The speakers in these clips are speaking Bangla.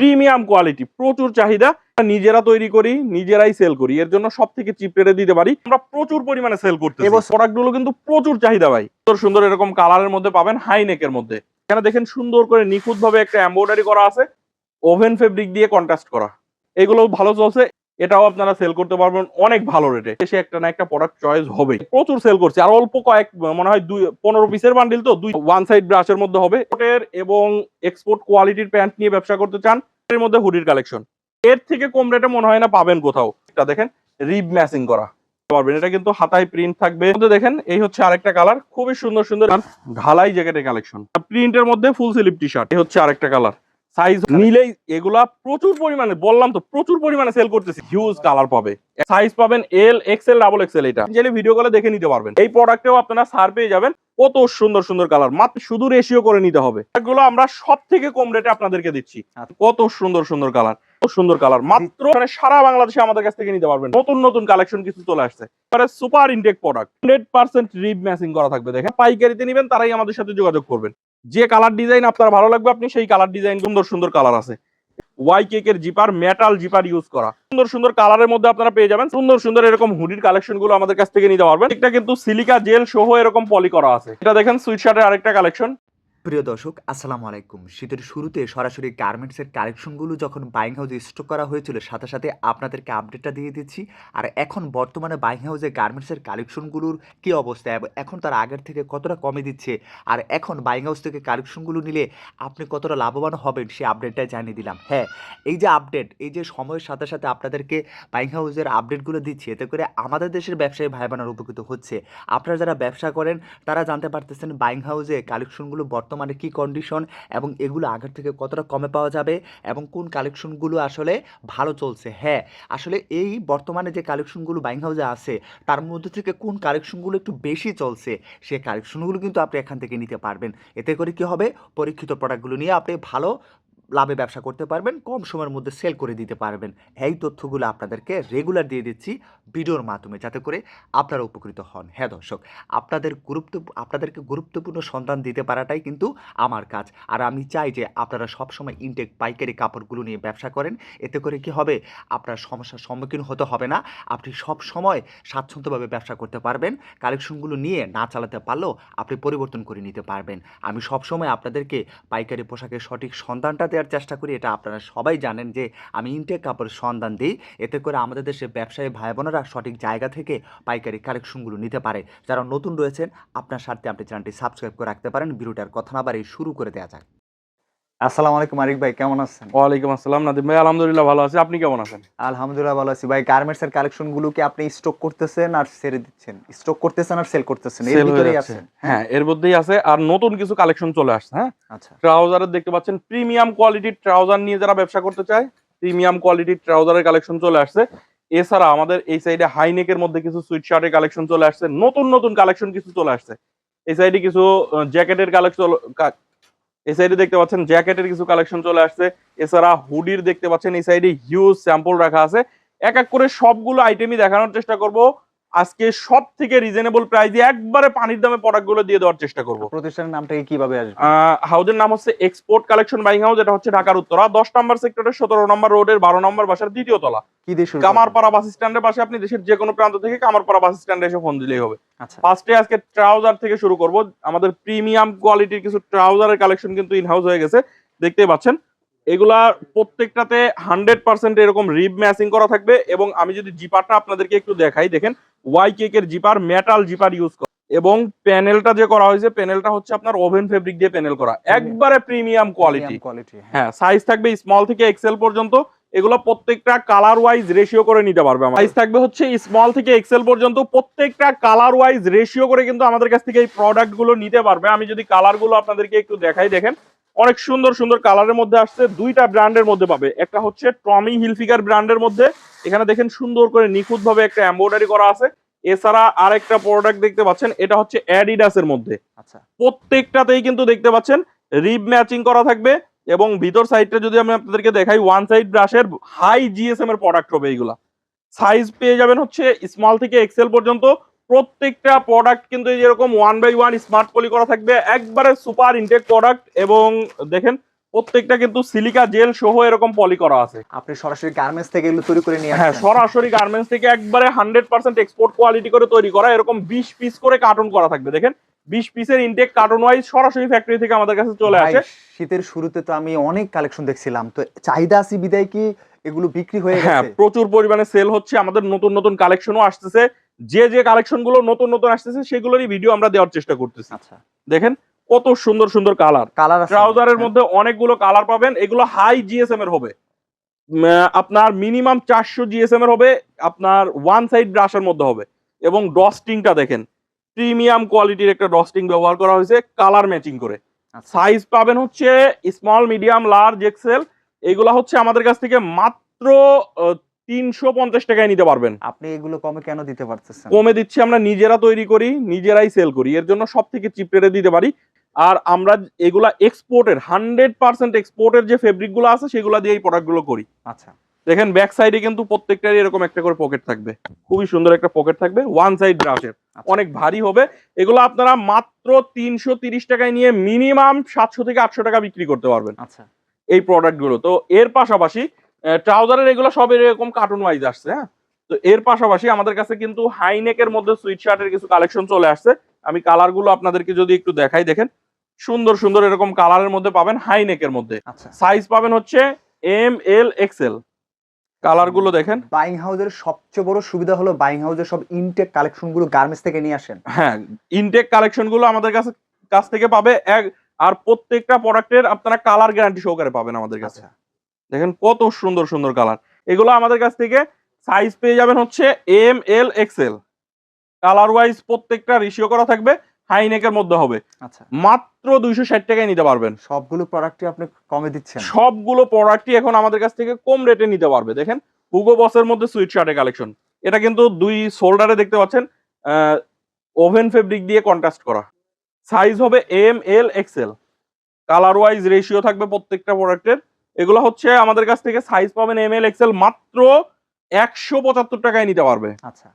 প্রিমিয়াম কোয়ালিটি প্রচুর চাহিদা। নিজেরা তৈরি করি নিজেরাই সেল করি। এর জন্য সব থেকে চিপ রেটে দিতে পারি। আমরা প্রচুর পরিমাণে সেল করতে এবং প্রোডাক্টগুলো কিন্তু প্রচুর চাহিদা ভাই। সুন্দর সুন্দর এরকম কালারের মধ্যে পাবেন হাই নেকের মধ্যে। এখানে দেখেন সুন্দর করে নিখুঁত ভাবে একটা এম্বয়ডারি করা আছে। ওভেন ফেব্রিক দিয়ে কন্ট্রাস্ট করা। এগুলো ভালো চলছে। এটাও আপনারা সেল করতে পারবেন অনেক ভালো রেটে এসে একটা না একটা প্রোডাক্ট চয়েস হবে। প্রচুর সেল করছে। আর অল্প কয়েক, মনে হয় দুই, পনেরো পিসের বান্ডিল তো, দুই ওয়ান সাইড ব্রাশের মধ্যে হবে। এবং এক্সপোর্ট কোয়ালিটির প্যান্ট নিয়ে ব্যবসা করতে চান, এর মধ্যে হুডির কালেকশন এর থেকে কম রেটে মনে হয় না পাবেন কোথাও। এটা দেখেন রিব ম্যাচিং করা। পারবেন, এটা কিন্তু হাতায় প্রিন্ট থাকবে। দেখেন, এই হচ্ছে আরেকটা কালার খুবই সুন্দর সুন্দর, ঢালাই জ্যাকেটের কালেকশন প্রিন্টের মধ্যে ফুল স্লিভ টি শার্ট এই হচ্ছে আরেকটা কালার সাইজ নিলেই এগুলা প্রচুর পরিমাণে বললাম তো প্রচুর পরিমাণে সেল করতেছি। হিউজ কালার পাবে। সাইজ পাবেন এল এক্সেল ডাবল এক্সেল এটা। ভিডিও কলে দেখে নিতে পারবেন। এই প্রোডাক্টেও আপনারা সার পেয়ে যাবেন। কত সুন্দর সুন্দর কালার মাত্র শুধু রেশিও করে নিতে হবে। এগুলো আমরা সব থেকে কম রেটে আপনাদেরকে দিচ্ছি। আচ্ছা। কত সুন্দর সুন্দর কালার কত সুন্দর কালার মাত্র মানে সারা বাংলাদেশে আমাদের কাছ থেকে নিতে পারবেন। নতুন নতুন কালেকশন কিছু চলে আসছে। Super intact product hundred percent rib matching করা থাকবে দেখেন। পাইকারিতে নেবেন তারাই আমাদের সাথে যোগাযোগ করবেন। যে কালার ডিজাইন আপনার ভালো লাগবে, আপনি সেই কালার ডিজাইন সুন্দর সুন্দর কালার আছে। ওয়াই কেকের জিপার মেটাল জিপার ইউজ করা। সুন্দর সুন্দর কালারের মধ্যে আপনারা পেয়ে যাবেন। সুন্দর সুন্দর এরকম হুডির কালেকশনগুলো আমাদের কাছ থেকে নিতে পারবেন। এটা কিন্তু সিলিকা জেল সহ এরকম পলি করা আছে। এটা দেখেন সুইট শার্টের আরেকটা কালেকশন প্রিয় দর্শক, আসসালামু আলাইকুম। শীতের শুরুতে সরাসরি গার্মেন্টসের কালেকশনগুলো যখন বাইং হাউসে স্টক করা হয়েছিল, সাথে সাথে আপনাদেরকে আপডেটটা দিয়ে দিচ্ছি। আর এখন বর্তমানে বাইং হাউসে গার্মেন্টসের কালেকশনগুলোর কী অবস্থা? এখন তার আগের থেকে কতটা কমে দিচ্ছে? আর এখন বাইং হাউস থেকে কালেকশনগুলো নিলে আপনি কতটা লাভবান হবেন সেই আপডেটটাই জানিয়ে দিলাম। হ্যাঁ এই যে আপডেট এই যে সময়ের সাথে সাথে আপনাদেরকে বাইং হাউসের আপডেটগুলো দিচ্ছি, এতে করে আমাদের দেশের ব্যবসায়ী ভাই বোনেরা উপকৃত হচ্ছে। আপনারা যারা ব্যবসা করেন, তারা জানতে পারতেছেন বাইং হাউসে কালেকশনগুলো বর্তমানে কি কন্ডিশন এবং এগুলো আগের থেকে কতটা কমে পাওয়া যাবে এবং কোন কালেকশনগুলো আসলে ভালো চলছে? হ্যাঁ আসলে এই বর্তমানে যে কালেকশনগুলো বাইং হাউসে আছে, তার মধ্যে থেকে কোন কালেকশনগুলো একটু বেশি চলছে সেই কালেকশনগুলো কিন্তু আপনি এখান থেকে নিতে পারবেন। এতে করে কি হবে? পরীক্ষিত প্রোডাক্টগুলো নিয়ে আপনি ভালো লাভে ব্যবসা করতে পারবেন, কম সময়ের মধ্যে সেল করে দিতে পারবেন। এই তথ্যগুলো আপনাদেরকে রেগুলার দিয়ে দিচ্ছি ভিডিওর মাধ্যমে, যাতে করে আপনারা উপকৃত হন। হ্যাঁ দর্শক, আপনাদের গুরুত্ব, আপনাদেরকে গুরুত্বপূর্ণ সন্ধান দিতে পারাটাই কিন্তু আমার কাজ। আর আমি চাই যে আপনারা সবসময় ইনটেক পাইকারি কাপড়গুলো নিয়ে ব্যবসা করেন। এতে করে কি হবে? আপনার সমস্যার সম্মুখীন হতে হবে না। আপনি সব সময় স্বাচ্ছন্দ্যভাবে ব্যবসা করতে পারবেন। কালেকশনগুলো নিয়ে না চালাতে পারলেও আপনি পরিবর্তন করে নিতে পারবেন। আমি সবসময় আপনাদেরকে পাইকারি পোশাকের সঠিক সন্ধানটা দেওয়ার চেষ্টা করি, এটা আপনারা সবাই জানেন যে আমি ইনটেক কাপড়ের সন্ধান দিই। এতে করে আমাদের দেশে ব্যবসায়ী ভাই বোনেরা সঠিক জায়গা থেকে পাইকারি কালেকশনগুলো নিতে পারে। যারা নতুন রয়েছেন, আপনার স্বার্থে আপনি চ্যানেলটি সাবস্ক্রাইব করে রাখতে পারেন। ভিডিওটার কথা না বাড়ি শুরু করে দেওয়া যাক। আসসালামু আলাইকুম আরিক ভাই কেমন আছেন? ওয়ালাইকুম আসসালাম নাদিম ভাই আলহামদুলিল্লাহ ভালো আছি। আপনি কেমন আছেন? আলহামদুলিল্লাহ ভালো আছি ভাই। গার্মেন্টস এর কালেকশনগুলো কি আপনি স্টক করতেছেন আর ছেড়ে দিচ্ছেন? স্টক করতেছেন আর সেল করতেছেন এর ভিতরেই যাচ্ছে। আছেন হ্যাঁ? এর মধ্যেই আছে আর নতুন কিছু কালেকশন চলে আসছে হ্যাঁ? আচ্ছা। ট্রাউজারের দেখতে পাচ্ছেন প্রিমিয়াম কোয়ালিটির ট্রাউজার নিয়ে যারা ব্যবসা করতে চায় প্রিমিয়াম কোয়ালিটির ট্রাউজারের কালেকশন চলে আসছে। এছাড়া আমাদের এই সাইডে হাইনেকের মধ্যে কিছু সুইট শার্টের কালেকশন চলে আসছে। নতুন নতুন কালেকশন কিছু চলে আসছে। এই সাইডে কিছু জ্যাকেটের কালেকশন এই সাইডে দেখতে পাচ্ছেন জ্যাকেটের কিছু কালেকশন চলে আসছে। এছাড়া হুডির দেখতে পাচ্ছেন এই সাইডে হিউজ স্যাম্পল রাখা আছে। এক এক করে সবগুলো আইটেমই দেখানোর চেষ্টা করব। আজকে সব থেকে রিজনেবল প্রাইসে একবারে পানির দামে প্রোডাক্টগুলো দিয়ে দেওয়ার চেষ্টা করব। প্রতিষ্ঠানের নামটাকে কীভাবে আসবে? হাউজের নাম হচ্ছে এক্সপোর্ট কালেকশন বাইং হাউস এটা হচ্ছে ঢাকার উত্তরা। দশ নম্বর সেক্টরের সতেরো নম্বর রোডের বারো নম্বর বাসার দ্বিতীয় তলা। কি দিয়ে শুরু কামারপাড়া বাস স্ট্যান্ডের পাশে আপনি দেশের যে কোনো প্রান্ত থেকে কামারপাড়া বাস স্ট্যান্ডে এসে ফোন দিলেই হবে। আচ্ছা। ফার্স্টে আজকে ট্রাউজার থেকে শুরু করব। আমাদের প্রিমিয়াম কোয়ালিটির কিছু ট্রাউজারের কালেকশন কিন্তু ইন হাউস হয়ে গেছে। দেখতেই পাচ্ছেন। এগুলা প্রত্যেকটাতে হান্ড্রেড পার্সেন্ট এরকম রিব ম্যাচিং করা থাকবে এবং আমি যদি জিপারটা আপনাদেরকে একটু দেখাই দেখেন ওয়াই কেকের জিপার মেটাল জিপার ইউজ করা। এবং প্যানেলটা যে করা হয়েছে প্যানেলটা হচ্ছে আপনার ওভেন ফেব্রিক দিয়ে প্যানেল করা। একবারে প্রিমিয়াম কোয়ালিটি কোয়ালিটি হ্যাঁ। সাইজ থাকবে স্মল থেকে এক্সেল পর্যন্ত। এগুলো প্রত্যেকটা কালার ওয়াইজ রেশিও করে নিতে পারবে সাইজ থাকবে হচ্ছে স্মল থেকে এক্সেল পর্যন্ত। প্রত্যেকটা কালার ওয়াইজ রেশিও করে কিন্তু আমাদের কাছ থেকে এই প্রোডাক্টগুলো নিতে পারবে। আমি যদি কালারগুলো আপনাদেরকে একটু দেখাই দেখেন। অনেক সুন্দর সুন্দর কালারের মধ্যে আসছে দুইটা ব্র্যান্ডের মধ্যে পাবে। একটা হচ্ছে টমি হিলফিগার ব্র্যান্ডের মধ্যে। এখানে দেখেন সুন্দর করে নিখুঁত ভাবে একটা এমব্রয়ডারি করা আছে। এছাড়া আরেকটা প্রোডাক্ট দেখতে পাচ্ছেন এটা হচ্ছে অ্যাডিডাসের মধ্যে। আচ্ছা। প্রত্যেকটাতেই কিন্তু দেখতে পাচ্ছেন রিব ম্যাচিং করা থাকবে এবং ভিতর সাইডটা যদি আমি আপনাদেরকে দেখাই ওয়ান সাইড ব্রাশের হাই জিএসএম এর প্রোডাক্ট হবে এইগুলা সাইজ পেয়ে যাবেন হচ্ছে স্মল থেকে এক্সেল পর্যন্ত। প্রত্যেকটা প্রোডাক্ট কিন্তু এই যেরকম one by one smart poly করা থাকবে একবারে সুপার ইনটেক প্রোডাক্ট এবং দেখেন প্রত্যেকটা কিন্তু সিলিকা জেল সহ এরকম পলি করা আছে। আপনি সরাসরি গার্মেন্টস থেকে এগুলো তৈরি করে নিয়ে হ্যাঁ সরাসরি গার্মেন্টস থেকে একবারে হান্ড্রেড পার্সেন্ট এক্সপোর্ট কোয়ালিটি করে তৈরি করা এরকম বিশ পিস করে কার্টুন করা থাকবে। দেখেন বিশ পিসের ইনটেক কার্টুন ওয়াইজ সরাসরি ফ্যাক্টরি থেকে আমাদের কাছে চলে আসে। শীতের শুরুতে তো আমি অনেক কালেকশন দেখছিলাম। তো চাহিদা আছে বিদায় কি এগুলো বিক্রি হয়ে হ্যাঁ গেছে? প্রচুর পরিমাণে সেল হচ্ছে আমাদের নতুন নতুন কালেকশনও আসতেছে। যে যে কালেকশনগুলো নতুন নতুন আসতেছে সেগুলোরই ভিডিও আমরা দেওয়ার চেষ্টা করতেছি। আচ্ছা। দেখেন কত সুন্দর সুন্দর কালার কালার ট্রাউজারের? মধ্যে অনেকগুলো কালার পাবেন। এগুলো হাই জিএসএম এর হবে। আপনার মিনিমাম চারশো জিএসএম এর হবে। আপনার ওয়ান সাইড ব্রাশের মধ্যে হবে। এবং ডস্টিংটা দেখেন প্রিমিয়াম কোয়ালিটির একটা ডস্টিং ব্যবহার করা হয়েছে কালার ম্যাচিং করে। আচ্ছা। সাইজ পাবেন হচ্ছে স্মল মিডিয়াম লার্জ এক্সেল এগুলা হচ্ছে আমাদের কাছ থেকে মাত্র তিনশো পঞ্চাশ টাকায় নিতে পারবেন। আপনি এগুলো কমে কেন দিতে পারতেছেন? কমে দিচ্ছি আমরা নিজেরা তৈরি করি নিজেরাই সেল করি। এর জন্য সব থেকে চিপ রেটে দিতে পারি। আর আমরা এগুলা এক্সপোর্টের হান্ড্রেড পার্সেন্ট এক্সপোর্টের যে ফেব্রিকগুলো আছে সেগুলো দিয়ে এই প্রোডাক্টগুলো করি। আচ্ছা। দেখেন ব্যাক সাইডে কিন্তু প্রত্যেকটারই এরকম একটা করে পকেট থাকবে। খুবই সুন্দর একটা পকেট থাকবে ওয়ান সাইড ব্রাশের। অনেক ভারী হবে। এগুলো আপনারা মাত্র তিনশো তিরিশ টাকায় নিয়ে মিনিমাম সাতশো থেকে আটশো টাকা বিক্রি করতে পারবেন। আচ্ছা। এই প্রোডাক্টগুলো তো এর পাশাপাশি ট্রাউজারের এগুলো সব এরকম কার্টুন ওয়াইজ আসছে হ্যাঁ? তো এর পাশাপাশি আমাদের কাছে কিন্তু হাইনেকের মধ্যে সুইট শার্টের কিছু কালেকশন চলে আসছে। আমি কালারগুলো আপনাদেরকে যদি একটু দেখাই দেখেন। সুন্দর সুন্দর এরকম কালারের মধ্যে পাবেন হাইনেকের মধ্যে। আচ্ছা। সাইজ পাবেন হচ্ছে এম এল এক্সেল কালারগুলো দেখেন। বাইং হাউসের সবচেয়ে বড় সুবিধা হলো বাইং হাউসের সব ইনটেক কালেকশনগুলো গার্মেন্টস থেকে নিয়ে আসেন। হ্যাঁ ইনটেক কালেকশনগুলো আমাদের কাছে কাছ থেকে পাবে এক আর প্রত্যেকটা প্রোডাক্টের আপনারা কালার গ্যারান্টি সহকারে পাবেন আমাদের কাছে। আচ্ছা। দেখেন কত সুন্দর সুন্দর কালার এগুলো আমাদের কাছ থেকে সাইজ পেয়ে যাবেন হচ্ছে M L XL colour wise প্রত্যেকটা রিসিও করা থাকবে হাই নেকের মধ্যে হবে। আচ্ছা। মাত্র দুইশো ষাট টাকায় নিতে পারবেন। সবগুলো প্রোডাক্টই আপনি কমে দিচ্ছেন। সবগুলো প্রোডাক্টই এখন আমাদের কাছ থেকে কম রেটে নিতে পারবে। দেখেন হুগো বসের মধ্যে সুইট শার্টের কালেকশন এটা কিন্তু দুই শোল্ডারে দেখতে পাচ্ছেন ওভেন ফেব্রিক দিয়ে কন্ট্রাস্ট করা। সাইজ হবে M L XL colour wise ratio থাকবে প্রত্যেকটা প্রোডাক্টের এগুলো হচ্ছে আমাদের কাছ থেকে সাইজ পাবেন এম এল এক্সেল মাত্র একশো পঁচাত্তর টাকায় নিতে পারবে। আচ্ছা।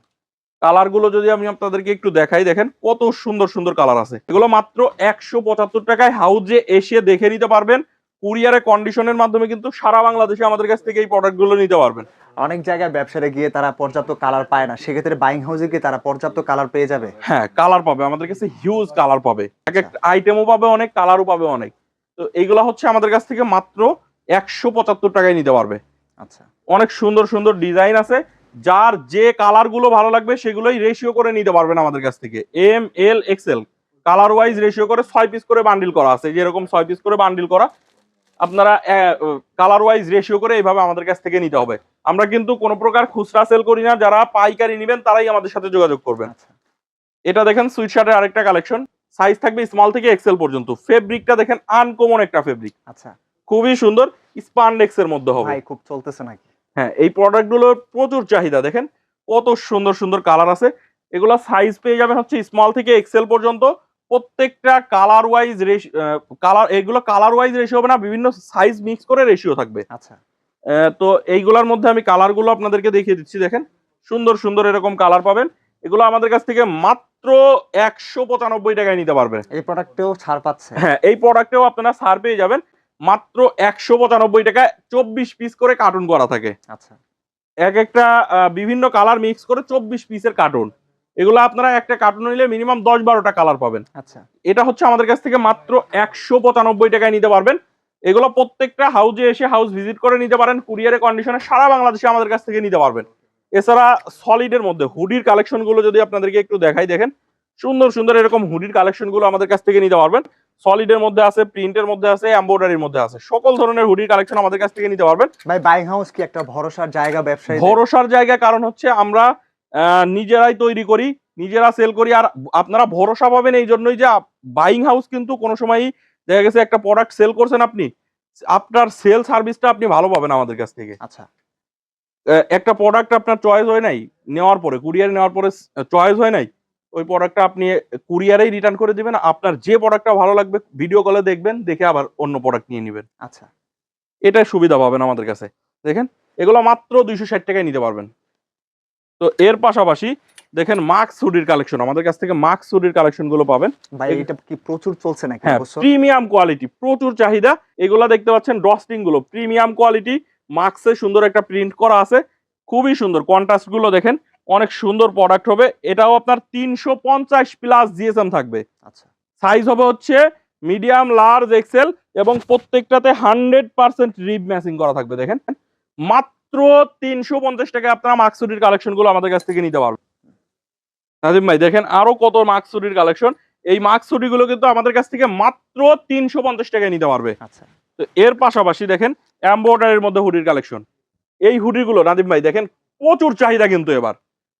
কালারগুলো যদি আমি আপনাদেরকে একটু দেখাই দেখেন কত সুন্দর সুন্দর কালার আছে। এগুলো মাত্র একশো পঁচাত্তর টাকায় হাউজে এসে দেখে নিতে পারবেন। কুরিয়ারে কন্ডিশনের মাধ্যমে কিন্তু সারা বাংলাদেশে আমাদের কাছ থেকে এই প্রোডাক্টগুলো নিতে পারবেন। অনেক জায়গায় ব্যবসারে গিয়ে তারা পর্যাপ্ত কালার পায় না সেক্ষেত্রে বাইং হাউসে গিয়ে তারা পর্যাপ্ত কালার পেয়ে যাবে। হ্যাঁ কালার পাবে আমাদের কাছে হিউজ কালার পাবে। এক একটা আইটেমও পাবে অনেক কালারও পাবে অনেক। তো এইগুলো হচ্ছে আমাদের কাছ থেকে মাত্র একশো পঁচাত্তর টাকায় নিতে পারবে। আচ্ছা। অনেক সুন্দর সুন্দর ডিজাইন আছে। যার যে কালারগুলো ভালো লাগবে সেগুলোই রেশিও করে নিতে পারবেন আমাদের কাছ থেকে। M L XL colour wise ratio করে ছয় পিস করে বান্ডিল করা আছে। যেরকম ছয় পিস করে বান্ডিল করা আপনারা কালার ওয়াইজ রেশিও করে এইভাবে আমাদের কাছ থেকে নিতে হবে। আমরা কিন্তু কোনো প্রকার খুচরা সেল করি না। যারা পাইকারি নেবেন তারাই আমাদের সাথে যোগাযোগ করবেন। আচ্ছা। এটা দেখেন সুইট শার্টের আরেকটা কালেকশন সাইজ থাকবে স্মল থেকে এক্সেল পর্যন্ত। ফেব্রিকটা দেখেন আনকমন একটা ফেব্রিক আচ্ছা। খুবই সুন্দর স্পান্ডেক্স এর মধ্যে হবে। ভাই খুব চলতেছে নাকি? হ্যাঁ এই প্রোডাক্টগুলোর প্রচুর চাহিদা দেখেন। কত সুন্দর সুন্দর কালার আছে। এগুলো সাইজ পেয়ে যাবেন হচ্ছে স্মল থেকে এক্সেল পর্যন্ত। প্রত্যেকটা কালার ওয়াইজ কালার এগুলো কালার ওয়াইজ রেশিও হবে না বিভিন্ন সাইজ মিক্স করে রেশিও থাকবে। আচ্ছা। তো এইগুলোর মধ্যে আমি কালারগুলো আপনাদেরকে দেখিয়ে দিচ্ছি দেখেন। সুন্দর সুন্দর এরকম কালার পাবেন। এগুলো আমাদের কাছ থেকে মাত্র একশো পঁচানব্বই টাকায় নিতে পারবেন। এই প্রোডাক্টেও ছাড় পাচ্ছে। হ্যাঁ এই প্রোডাক্টেও আপনারা ছাড় পেয়ে যাবেন। মাত্র একশো পঁচানব্বই টাকায় চব্বিশ পিস করে কার্টুন করা থাকে। আচ্ছা। এক একটা বিভিন্ন কালার মিক্স করে চব্বিশ পিসের কার্টুন এগুলো আপনারা একটা কার্টুন নিলে মিনিমাম দশ বারোটা কালার পাবেন। আচ্ছা। এটা হচ্ছে আমাদের কাছ থেকে মাত্র একশো পঁচানব্বই টাকায় নিতে পারবেন। এগুলো প্রত্যেকটা হাউজে এসে হাউস ভিজিট করে নিতে পারেন। কুরিয়ারে কন্ডিশনে সারা বাংলাদেশে আমাদের কাছ থেকে নিতে পারবেন। এছাড়া সলিডের মধ্যে হুডির কালেকশনগুলো যদি আপনাদেরকে একটু দেখাই দেখেন সুন্দর সুন্দর এরকম হুডির কালেকশনগুলো আমাদের কাছ থেকে নিতে পারবেন। সলিডের মধ্যে আছে প্রিন্টের মধ্যে আছে এম্ব্রয়ডারির মধ্যে আছে। সকল ধরনের হুডির কালেকশন আমাদের কাছ থেকে নিতে পারবেন। ভাই বাইং হাউস কি একটা ভরসার জায়গা ব্যবসায়ী ভরসার জায়গা কারণ হচ্ছে আমরা নিজেরাই তৈরি করি নিজেরা সেল করি আর আপনারা ভরসা পাবেন এই জন্যই যে বাইং হাউস কিন্তু কোনো সময়ই দেখা গেছে একটা প্রোডাক্ট সেল করছেন আপনি আপনার সেল সার্ভিসটা আপনি ভালো পাবেন আমাদের কাছ থেকে। আচ্ছা। একটা প্রোডাক্ট আপনার চয়েস হয় নাই নেওয়ার পরে কুরিয়ারে নেওয়ার পরে চয়েস হয় নাই ওই প্রোডাক্টটা আপনি কুরিয়ারেই রিটার্ন করে দিবেন আপনার যে প্রোডাক্টটা ভালো লাগবে ভিডিও কলে দেখবেন দেখে আবার অন্য প্রোডাক্ট নিয়ে নেবেন। আচ্ছা। এটাই সুবিধা পাবেন আমাদের কাছে। দেখেন এগুলো মাত্র দুইশো ষাট টাকায় নিতে পারবেন। তো এর পাশাপাশি দেখেন মাক্স হুডির কালেকশন আমাদের কাছ থেকে মাক্স হুডির কালেকশনগুলো পাবেন। ভাই এটা কি প্রচুর চলছে নাকি? প্রিমিয়াম কোয়ালিটি প্রচুর চাহিদা। এগুলা দেখতে পাচ্ছেন ডস্টিংগুলো প্রিমিয়াম কোয়ালিটি মাক্সে সুন্দর একটা প্রিন্ট করা আছে। খুবই সুন্দর কন্ট্রাস্টগুলো দেখেন অনেক সুন্দর প্রোডাক্ট হবে। এটাও আপনার তিনশো পঞ্চাশ প্লাস জিএসএম থাকবে। আচ্ছা। সাইজ হবে হচ্ছে মিডিয়াম লার্জ এক্সেল এবং প্রত্যেকটাতে হান্ড্রেড পার্সেন্ট রিব ম্যাচিং করা থাকবে দেখেন। মাত্র তিনশো পঞ্চাশ টাকায় আপনারা মাক্সুরির কালেকশনগুলো আমাদের কাছ থেকে নিতে পারবেন। নাজিম ভাই দেখেন আরও কত মাক্সুরির কালেকশন এই মাক্সুরি গুলো কিন্তু আমাদের কাছ থেকে মাত্র তিনশো পঞ্চাশ টাকায় নিতে পারবে। আচ্ছা। তো এর পাশাপাশি দেখেন এম্বয়ডারির মধ্যে হুডির কালেকশন এই হুডিগুলো নাদিম ভাই দেখেন প্রচুর চাহিদা কিন্তু এবার।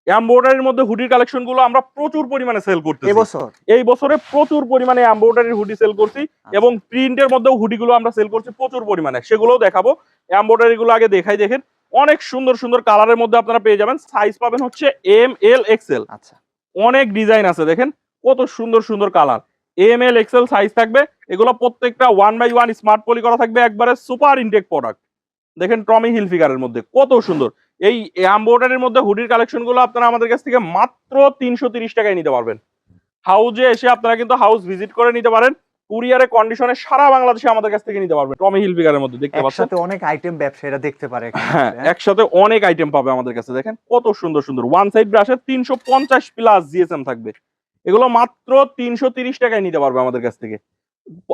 এম্বয়ডারির মধ্যে হুডির কালেকশনগুলো আমরা প্রচুর পরিমাণে সেল করতেছি। এবছর? এই বছরে প্রচুর পরিমাণে এম্বয়ডারির হুডি সেল করছি এবং প্রিন্টের মধ্যেও হুডিগুলো আমরা সেল করছি প্রচুর পরিমাণে। সেগুলোও দেখাবো। এম্বয়ডারি গুলো আগে দেখাই দেখেন। অনেক সুন্দর সুন্দর কালারের মধ্যে আপনারা পেয়ে যাবেন। সাইজ পাবেন হচ্ছে এম এল এক্সেল আচ্ছা। অনেক ডিজাইন আছে দেখেন। কত সুন্দর সুন্দর colour M L XL size থাকবে। এগুলো প্রত্যেকটা one by one smart poly করা থাকবে একবারে সুপার ইনটেক প্রোডাক্ট দেখেন টমি হিল ফিগারের মধ্যে। কত সুন্দর। এই এম্বয়ডারির মধ্যে হুডির কালেকশনগুলো আপনারা আমাদের কাছ থেকে মাত্র তিনশো তিরিশ টাকায় নিতে পারবেন। হাউজে এসে আপনারা কিন্তু হাউস ভিজিট করে নিতে পারেন। কুরিয়ারে কন্ডিশনে সারা বাংলাদেশে আমাদের কাছ থেকে নিতে পারবেন। টমি হিল ফিগারের মধ্যে দেখতে পাচ্ছেন? একসাথে অনেক আইটেম ব্যবসায়ীরা দেখতে পারে হ্যাঁ? একসাথে অনেক আইটেম পাবে আমাদের কাছে দেখেন? কত সুন্দর সুন্দর। ওয়ান সাইড ব্রাশের তিনশো পঞ্চাশ প্লাস জিএসএম থাকবে। এগুলো মাত্র তিনশো তিরিশ টাকায় নিতে পারবে আমাদের কাছ থেকে।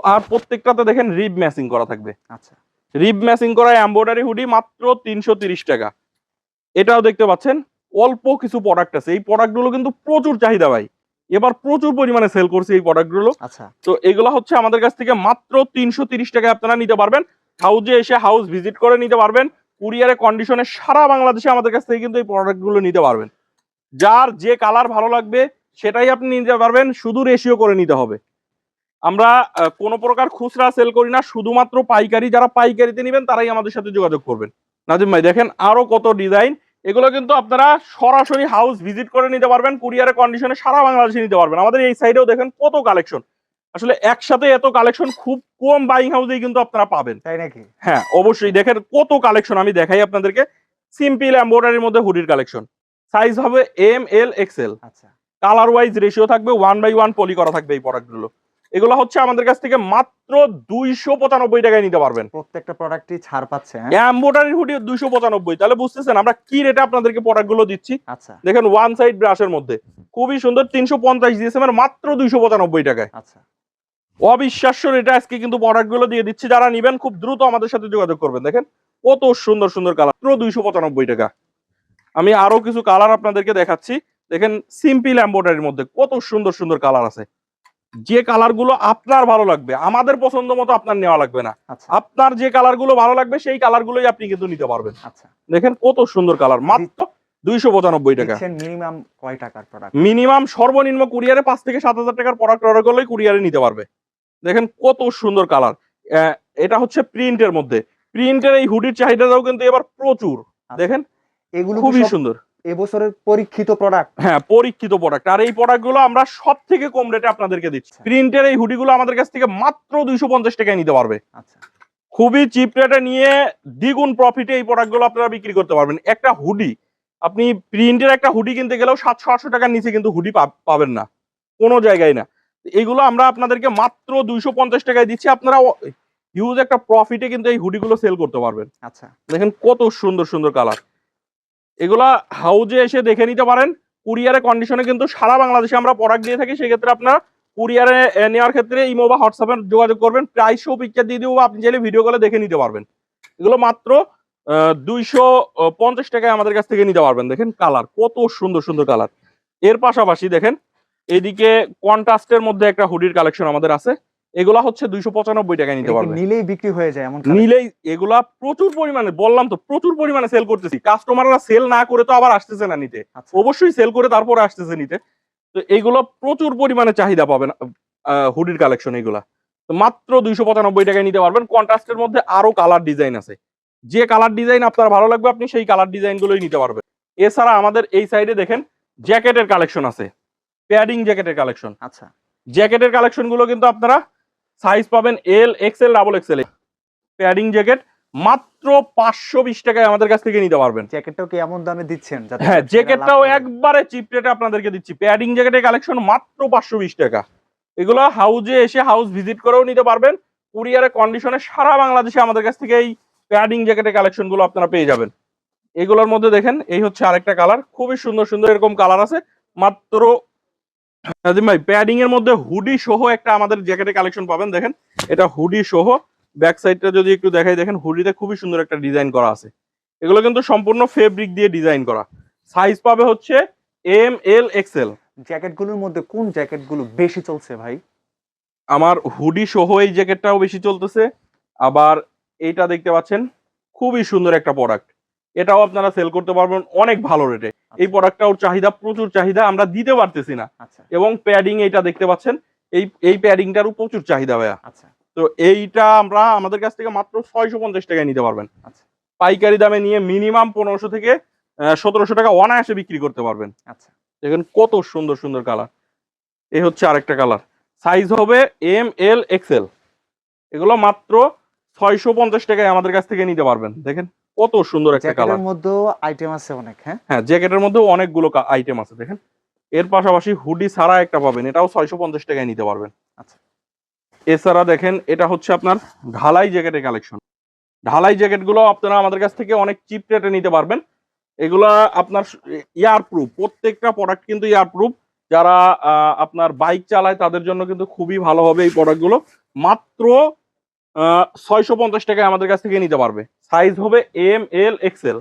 আর প্রত্যেকটাতে দেখেন রিব ম্যাচিং করা থাকবে। আচ্ছা। রিব ম্যাচিং করা এম্বয়ডারি হুডি মাত্র তিনশো তিরিশ টাকা। এটাও দেখতে পাচ্ছেন অল্প কিছু প্রোডাক্ট আছে। এই প্রোডাক্টগুলো কিন্তু প্রচুর চাহিদা ভাই। এবার প্রচুর পরিমাণে সেল করছে এই প্রোডাক্টগুলো আচ্ছা। তো এগুলো হচ্ছে আমাদের কাছ থেকে মাত্র তিনশো তিরিশ টাকায় আপনারা নিতে পারবেন। হাউজে এসে হাউস ভিজিট করে নিতে পারবেন। কুরিয়ারে কন্ডিশনে সারা বাংলাদেশে আমাদের কাছ থেকে কিন্তু এই প্রোডাক্টগুলো নিতে পারবেন। যার যে কালার ভালো লাগবে সেটাই আপনি নিতে পারবেন। শুধু রেশিও করে নিতে হবে। আমরা কোনো প্রকার খুচরা সেল করি না। শুধুমাত্র পাইকারি যারা পাইকারিতে নেবেন তারাই আমাদের সাথে যোগাযোগ করবেন। নাজিম ভাই দেখেন আরও কত ডিজাইন এগুলো কিন্তু আপনারা সরাসরি হাউস ভিজিট করে নিতে পারবেন কুরিয়ারে কন্ডিশনে সারা বাংলাদেশে নিতে পারবেন। আমাদের এই সাইডেও দেখেন কত কালেকশন আসলে একসাথে এত কালেকশন খুব কম বাইং হাউসেই কিন্তু আপনারা পাবেন। তাই নাকি? হ্যাঁ অবশ্যই। দেখেন কত কালেকশন আমি দেখাই আপনাদেরকে। সিম্পল এম্বয়ডারির মধ্যে হুডির কালেকশন সাইজ হবে এম এল এক্সেল আচ্ছা। কালার ওয়াইজ রেশিও থাকবে ওয়ান বাই ওয়ান পলি করা থাকবে এই প্রোডাক্টগুলো এগুলো হচ্ছে আমাদের কাছ থেকে মাত্র দুইশো পঁচানব্বই টাকায় নিতে পারবেন। প্রত্যেকটা প্রোডাক্টই ছাড় পাচ্ছে হ্যাঁ? এম্বয়ডারির হুডি দুইশো পঁচানব্বই। তাহলে বুঝতেছেন আমরা কি রেটে আপনাদেরকে প্রোডাক্টগুলো দিচ্ছি? আচ্ছা। দেখেন ওয়ান সাইড ব্রাশের মধ্যে। খুবই সুন্দর তিনশো পঞ্চাশ জিএসএম এর মাত্র দুইশো পঁচানব্বই টাকায়। আচ্ছা। অবিশ্বাস্য রেটে আজকে কিন্তু প্রোডাক্টগুলো দিয়ে দিচ্ছি। যারা নিবেন খুব দ্রুত আমাদের সাথে যোগাযোগ করবেন। দেখেন কত সুন্দর সুন্দর কালার মাত্র দুইশো পঁচানব্বই টাকা। আমি আরও কিছু কালার আপনাদেরকে দেখাচ্ছি। দেখেন সিম্পল এম্বয়ডারির মধ্যে কত সুন্দর সুন্দর কালার আছে। যে কালারগুলো আপনার ভালো লাগবে আমাদের পছন্দ মতো আপনার নেওয়া লাগবে না। আচ্ছা। আপনার যে কালারগুলো ভালো লাগবে সেই কালার গুলোই আপনি কিন্তু নিতে পারবেন। আচ্ছা। দেখেন কত সুন্দর কালার মাত্র দুইশো পঁচানব্বই টাকা। মিনিমাম কয় টাকার প্রোডাক্ট মিনিমাম সর্বনিম্ন কুরিয়ারে পাঁচ থেকে সাত হাজার টাকার প্রোডাক্ট অর্ডার করলেই কুরিয়ারে নিতে পারবে। দেখেন কত সুন্দর কালার এটা হচ্ছে প্রিন্টের মধ্যে। প্রিন্টের এই হুডির চাহিদাটাও কিন্তু এবার প্রচুর। দেখেন? এগুলো খুবই সুন্দর। এবছরের পরীক্ষিত প্রোডাক্ট হ্যাঁ পরীক্ষিত প্রোডাক্ট আর এই প্রোডাক্টগুলো আমরা সব থেকে কম রেটে আপনাদেরকে দিচ্ছি। প্রিন্টের এই হুডিগুলো আমাদের কাছ থেকে মাত্র দুইশো পঞ্চাশ টাকায় নিতে পারবে। আচ্ছা। খুবই চিপ রেটে নিয়ে দ্বিগুণ প্রফিটে এই প্রোডাক্টগুলো আপনারা বিক্রি করতে পারবেন। একটা হুডি আপনি প্রিন্টের একটা হুডি কিনতে গেলেও সাতশো আটশো টাকার নিচে কিন্তু হুডি পাবেন না। কোনো জায়গায় না। এগুলো আমরা আপনাদেরকে মাত্র দুইশো পঞ্চাশ টাকায় দিচ্ছি। আপনারা হিউজ একটা প্রফিটে কিন্তু এই হুডিগুলো সেল করতে পারবেন। আচ্ছা। দেখেন কত সুন্দর সুন্দর কালার এগুলা হাউজে এসে দেখে নিতে পারেন। কুরিয়ারে কন্ডিশনে কিন্তু সারা বাংলাদেশে আমরা প্রোডাক্ট দিয়ে থাকি। সেক্ষেত্রে আপনারা কুরিয়ারে নেওয়ার ক্ষেত্রে ইমো বা হোয়াটসঅ্যাপে যোগাযোগ করবেন। প্রাইস পিকচার দিয়ে দিব, আপনি চাইলে ভিডিও কলে দেখে নিতে পারবেন। এগুলো মাত্র দুইশো পঞ্চাশ টাকায় আমাদের কাছ থেকে নিতে পারবেন। দেখেন কালার কত সুন্দর সুন্দর কালারের পাশাপাশি দেখেন, এদিকে কন্ট্রাস্টের মধ্যে একটা হুডির কালেকশন আমাদের আছে। এগুলা হচ্ছে দুইশো পঁচানব্বই টাকায় নিতে পারবেন নিলেই বিক্রি হয়ে যায় এমন নিলেই এগুলা প্রচুর পরিমাণে বললাম তো প্রচুর পরিমাণে সেল করতেছি। কাস্টমাররা সেল না করে তো আবার আসতেছে না নিতে। আচ্ছা। অবশ্যই সেল করে তারপরে আসতেছে নিতে। তো এইগুলো প্রচুর পরিমাণে চাহিদা পাবেন হুডির কালেকশন এগুলা। তো মাত্র দুইশো পঁচানব্বই টাকায় নিতে পারবেন। কন্ট্রাস্টের মধ্যে আরও কালার ডিজাইন আছে। যে কালার ডিজাইন আপনার ভালো লাগবে আপনি সেই কালার ডিজাইন গুলোই নিতে পারবেন। এছাড়া আমাদের এই সাইডে দেখেন জ্যাকেটের কালেকশন আছে। প্যাডিং জ্যাকেটের কালেকশন আচ্ছা। জ্যাকেটের কালেকশনগুলো কিন্তু আপনারা সাইজ পাবেন L XL double XL padding jacket মাত্র পাঁচশো বিশ টাকায় আমাদের কাছ থেকে নিতে পারবেন। জ্যাকেটটাও কি এমন দামে দিচ্ছেন হ্যাঁ জ্যাকেটটাও একবারে চিপ রেটে আপনাদেরকে দিচ্ছি। প্যাডিং জ্যাকেটের কালেকশন মাত্র পাঁচশো বিশ টাকা। এগুলো হাউজে এসে হাউস ভিজিট করেও নিতে পারবেন। কুরিয়ারের কন্ডিশনে সারা বাংলাদেশে আমাদের কাছ থেকে এই প্যাডিং জ্যাকেটের কালেকশনগুলো আপনারা পেয়ে যাবেন। এগুলোর মধ্যে দেখেন এই হচ্ছে আরেকটা কালার খুবই সুন্দর সুন্দর এরকম কালার আছে। মাত্র নাজিম ভাই প্যাডিং এর মধ্যে হুডি সহ একটা আমাদের জ্যাকেটের কালেকশন পাবেন দেখেন। এটা হুডি সহ ব্যাক সাইডটা যদি একটু দেখাই দেখেন হুডিতে খুবই সুন্দর একটা ডিজাইন করা আছে। এগুলো কিন্তু সম্পূর্ণ ফেব্রিক দিয়ে ডিজাইন করা। সাইজ পাবে হচ্ছে এম এল এক্সেল জ্যাকেটগুলোর মধ্যে কোন জ্যাকেটগুলো বেশি চলছে ভাই? আমার হুডি সহ এই জ্যাকেটটাও বেশি চলতেছে। আবার এইটা দেখতে পাচ্ছেন খুবই সুন্দর একটা প্রোডাক্ট এটাও আপনারা সেল করতে পারবেন অনেক ভালো রেটে এই প্রোডাক্টটার চাহিদা প্রচুর চাহিদা আমরা দিতে পারতেছি না। আচ্ছা। এবং প্যাডিং এইটা দেখতে পাচ্ছেন এই এই প্যাডিংটারও প্রচুর চাহিদা ভাইয়া। আচ্ছা। তো এইটা আমরা আমাদের কাছ থেকে মাত্র ছয়শো পঞ্চাশ টাকায় নিতে পারবেন। আচ্ছা। পাইকারি দামে নিয়ে মিনিমাম পনেরোশো থেকে সতেরোশো টাকা অনায়াসে বিক্রি করতে পারবেন। আচ্ছা। দেখেন কত সুন্দর সুন্দর কালার এই হচ্ছে আরেকটা কালার সাইজ হবে এম এল এক্সেল এগুলো মাত্র ছয়শো পঞ্চাশ টাকায় আমাদের কাছ থেকে নিতে পারবেন। দেখেন। কত সুন্দর একটা কালার জ্যাকেটের মধ্যেও আইটেম আছে অনেক হ্যাঁ? হ্যাঁ জ্যাকেটের মধ্যেও অনেকগুলো আইটেম আছে দেখেন। এর পাশাপাশি হুডি ছাড়া একটা পাবেন এটাও ছয়শো পঞ্চাশ টাকায় নিতে পারবেন। আচ্ছা। এছাড়া দেখেন এটা হচ্ছে আপনার ঢালাই জ্যাকেটের কালেকশন ঢালাই জ্যাকেটগুলো আপনারা আমাদের কাছ থেকে অনেক চিপ রেটে নিতে পারবেন। এগুলা আপনার ইয়ার প্রুফ প্রত্যেকটা প্রোডাক্ট কিন্তু ইয়ার প্রুফ যারা আহ, আপনার বাইক চালায় তাদের জন্য কিন্তু খুবই ভালো হবে এই প্রোডাক্টগুলো মাত্র ছয়শো পঞ্চাশ টাকায় আমাদের কাছ থেকে নিতে পারবে। সাইজ হবে M L XL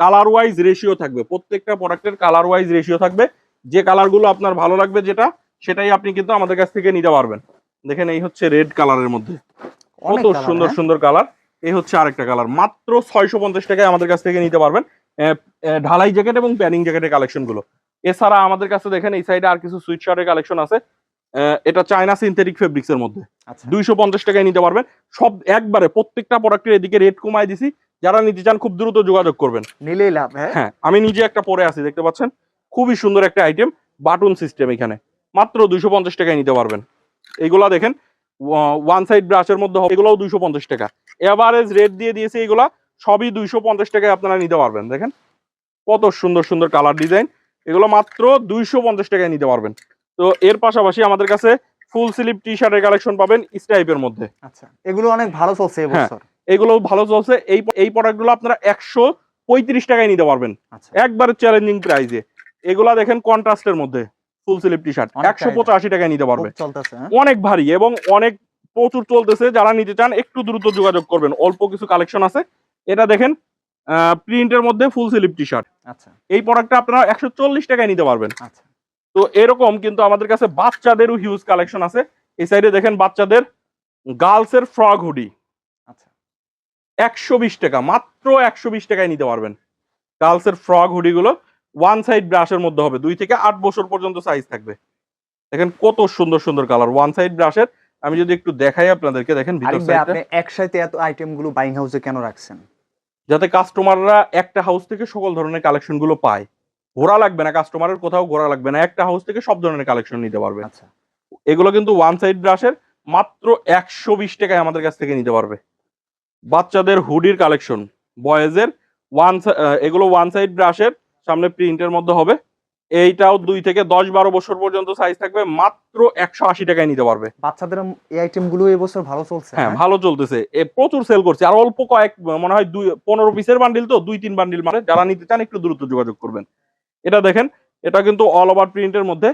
colour wise ratio থাকবে। প্রত্যেকটা প্রোডাক্টের কালার ওয়াইজ রেশিও থাকবে। যে কালারগুলো আপনার ভালো লাগবে যেটা সেটাই আপনি কিন্তু আমাদের কাছ থেকে নিতে পারবেন। দেখেন এই হচ্ছে রেড কালারের মধ্যে। কত সুন্দর হ্যাঁ? সুন্দর কালার এই হচ্ছে আরেকটা কালার মাত্র ছয়শো পঞ্চাশ টাকায় আমাদের কাছ থেকে নিতে পারবেন। ঢালাই জ্যাকেট এবং প্যানিং জ্যাকেটের কালেকশনগুলো। এছাড়া আমাদের কাছে দেখেন এই সাইডে আর কিছু সুইট শার্টের কালেকশন আছে। এটা চায়না সিনথেটিক ফেব্রিক্স এর মধ্যে। আচ্ছা। দুইশো পঞ্চাশ টাকায় নিতে পারবেন। সব একবারে প্রত্যেকটা প্রোডাক্টের এদিকে রেট কমায় দিছি। যারা নিতে চান খুব দ্রুত যোগাযোগ করবেন। নিলেই লাভ হ্যাঁ? হ্যাঁ আমি নিজে একটা পরে আছি দেখতে পাচ্ছেন? খুবই সুন্দর একটা আইটেম বাটন সিস্টেম এখানে। মাত্র দুইশো পঞ্চাশ টাকায় নিতে পারবেন। এগুলা দেখেন ওয়ান সাইড ব্রাশের মধ্যে হবে এগুলোও দুইশো পঞ্চাশ টাকা। এভারেজ রেট দিয়ে দিয়েছে এগুলা সবই দুইশো পঞ্চাশ টাকায় আপনারা নিতে পারবেন দেখেন? কত সুন্দর সুন্দর কালার ডিজাইন এগুলো মাত্র দুইশো পঞ্চাশ টাকায় নিতে পারবেন। তো এর পাশাপাশি আমাদের কাছে ফুল স্লিপ টি শার্টের কালেকশন পাবেন স্টাইপের মধ্যে। আচ্ছা এগুলো অনেক ভালো চলছে হ্যাঁ। এবছর এগুলো ভালো চলছে। এই এই প্রোডাক্টগুলো আপনারা একশো পঁয়ত্রিশ টাকায় নিতে পারবেন। আচ্ছা। একবারে চ্যালেঞ্জিং প্রাইজে এগুলা দেখেন কন্ট্রাস্টের মধ্যে ফুল স্লিপ টি শার্ট একশো পঁচাশি টাকায় নিতে পারবে। চলতেছে হ্যাঁ। অনেক ভারী এবং অনেক প্রচুর চলতেছে। যারা নিতে চান একটু দ্রুত যোগাযোগ করবেন। অল্প কিছু কালেকশন আছে। এটা দেখেন প্রিন্টের মধ্যে ফুল স্লিপ টি শার্ট আচ্ছা। এই প্রোডাক্টটা আপনারা একশো চল্লিশ টাকায় নিতে পারবেন। আচ্ছা। তো এরকম কিন্তু আমাদের কাছে বাচ্চাদেরও হিউজ কালেকশন আছে। এই সাইডে দেখেন বাচ্চাদের গার্লসের ফ্রক হুডি আচ্ছা। একশো বিশ টাকা মাত্র একশো বিশ টাকায় নিতে পারবেন। গার্লসের ফ্রক হুডিগুলো ওয়ান সাইড ব্রাশের মধ্যে হবে দুই থেকে আট বছর পর্যন্ত সাইজ থাকবে। দেখেন কত সুন্দর সুন্দর কালার ওয়ান সাইড ব্রাশের আমি যদি একটু দেখাই আপনাদেরকে দেখেন আপনি একসাথে এত আইটেমগুলো বাইং হাউসে কেন রাখছেন? যাতে কাস্টমাররা একটা হাউস থেকে সকল ধরনের কালেকশনগুলো পায়। ঘোরা লাগবে না কাস্টমারের কোথাও ঘোরা লাগবে না একটা হাউস থেকে সব ধরনের কালেকশন নিতে পারবে। আচ্ছা। এগুলো কিন্তু ওয়ান সাইড ব্রাশের মাত্র একশো বিশ টাকায় আমাদের কাছ থেকে নিতে পারবে। বাচ্চাদের হুডির কালেকশন বয়েজের ওয়ান এগুলো ওয়ান সাইড ব্রাশের সামনে প্রিন্টের মধ্যে হবে। এইটাও দুই থেকে দশ বারো বছর পর্যন্ত সাইজ থাকবে মাত্র একশো আশি টাকায় নিতে পারবে। বাচ্চাদের এই আইটেমগুলো এবছর ভালো চলছে হ্যাঁ হ্যাঁ? ভালো চলতেছে। এ প্রচুর সেল করছে আর অল্প কয়েক মনে হয় দুই পনেরো পিসের বান্ডিল তো দুই তিন বান্ডিল মানে যারা নিতে চান একটু দ্রুত যোগাযোগ করবেন। এটা দেখেন, এটা কিন্তু অল ওভার প্রিন্টের মধ্যে।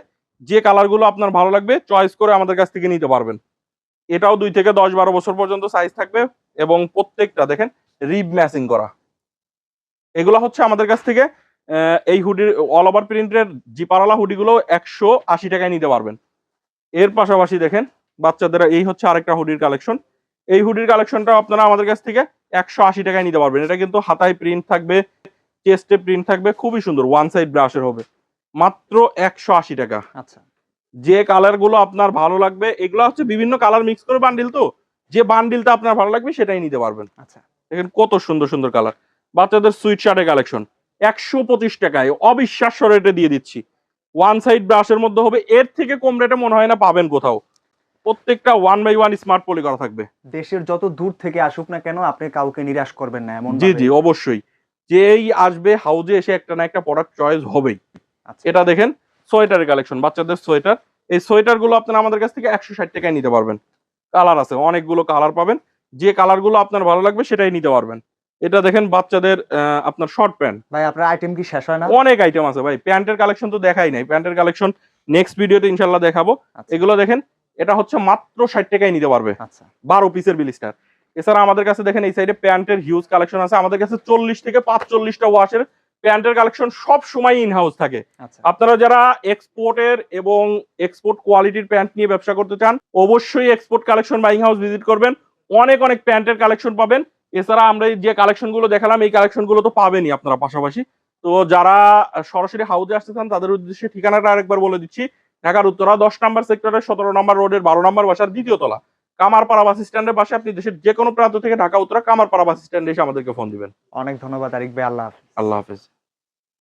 যে কালারগুলো আপনার ভালো লাগবে চয়েস করে আমাদের কাছ থেকে নিতে পারবেন। এটাও দুই থেকে দশ বারো বছর পর্যন্ত সাইজ থাকবে এবং প্রত্যেকটা দেখেন রিব ম্যাচিং করা। এগুলো হচ্ছে আমাদের কাছ থেকে এই হুডির অল ওভার প্রিন্টের জিপারালা হুডিগুলো একশো আশি টাকায় নিতে পারবেন। এর পাশাপাশি দেখেন, বাচ্চাদের এই হচ্ছে আরেকটা হুডির কালেকশন এই হুডির কালেকশনটা আপনারা আমাদের কাছ থেকে একশো আশি টাকায় নিতে পারবেন। এটা কিন্তু হাতায় প্রিন্ট থাকবে। চেস্টে প্রিন্ট থাকবে খুবই সুন্দর ওয়ান সাইড ব্রাশের হবে। মাত্র একশো আশি টাকা। আচ্ছা। যে কালারগুলো আপনার ভালো লাগবে এগুলো হচ্ছে বিভিন্ন কালার মিক্স করে বান্ডিল তো যে বান্ডিলটা আপনার ভালো লাগবে সেটাই নিতে পারবেন। আচ্ছা। দেখেন কত সুন্দর সুন্দর কালার বাচ্চাদের সুইট শার্টের কালেকশন একশো পঁচিশ টাকায় অবিশ্বাস্য রেটে দিয়ে দিচ্ছি। ওয়ান সাইড ব্রাশের মধ্যে হবে এর থেকে কম রেটে মনে হয় না পাবেন কোথাও। প্রত্যেকটা one by one smart poly করা থাকবে। দেশের যত দূর থেকে আসুক না কেন আপনি কাউকে নিরাশ করবেন না এমন জি জি অবশ্যই। যেই আসবে হাউজে এসে একটা না একটা প্রোডাক্ট চয়েস হবেই। আচ্ছা। এটা দেখেন সোয়েটারের কালেকশন বাচ্চাদের সোয়েটার। এই সোয়েটারগুলো আপনারা আমাদের কাছ থেকে একশো ষাট টাকায় নিতে পারবেন। কালার আছে অনেকগুলো কালার পাবেন। যে কালারগুলো আপনার ভালো লাগবে সেটাই নিতে পারবেন। এটা দেখেন বাচ্চাদের আপনার শর্ট প্যান্ট ভাই আপনার আইটেম কি শেষ হয় না? অনেক আইটেম আছে ভাই। প্যান্টের কালেকশন তো দেখাই নাই। প্যান্টের কালেকশন নেক্সট ভিডিওতে ইনশাল্লাহ দেখাবো। আচ্ছা। এগুলো দেখেন এটা হচ্ছে মাত্র ষাট টাকায় নিতে পারবে। আচ্ছা। বারো পিসের বিলিস্টার। এছাড়া আমাদের কাছে দেখেন এই সাইডে প্যান্টের হিউজ কালেকশন আছে। আমাদের কাছে চল্লিশ থেকে পাঁচচল্লিশটা ওয়াশের প্যান্টের কালেকশন সব সময় ইন হাউস থাকে। আচ্ছা। আপনারা যারা এক্সপোর্টের এবং এক্সপোর্ট কোয়ালিটির প্যান্ট নিয়ে ব্যবসা করতে চান অবশ্যই export collection buying house visit করবেন। অনেক অনেক প্যান্টের কালেকশন পাবেন। এছাড়া আমরা যে কালেকশনগুলো দেখালাম এই কালেকশনগুলো তো পাবেনই আপনারা পাশাপাশি। তো যারা সরাসরি হাউজে আসতে চান তাদের উদ্দেশ্যে ঠিকানাটা আরেকবার বলে দিচ্ছি। ঢাকার উত্তরা দশ নম্বর সেক্টরের সতেরো নম্বর রোডের বারো নম্বর বাসার দ্বিতীয় তলা। কামারপাড়া বাস স্ট্যান্ডের পাশে আপনি দেশের যে কোনো প্রান্ত থেকে ঢাকা উত্তরা কামারপাড়া বাস স্ট্যান্ডে এসে আমাদেরকে ফোন দিবেন। অনেক ধন্যবাদ আরিক ভাই আল্লাহ হাফিজ। আল্লাহ হাফেজ।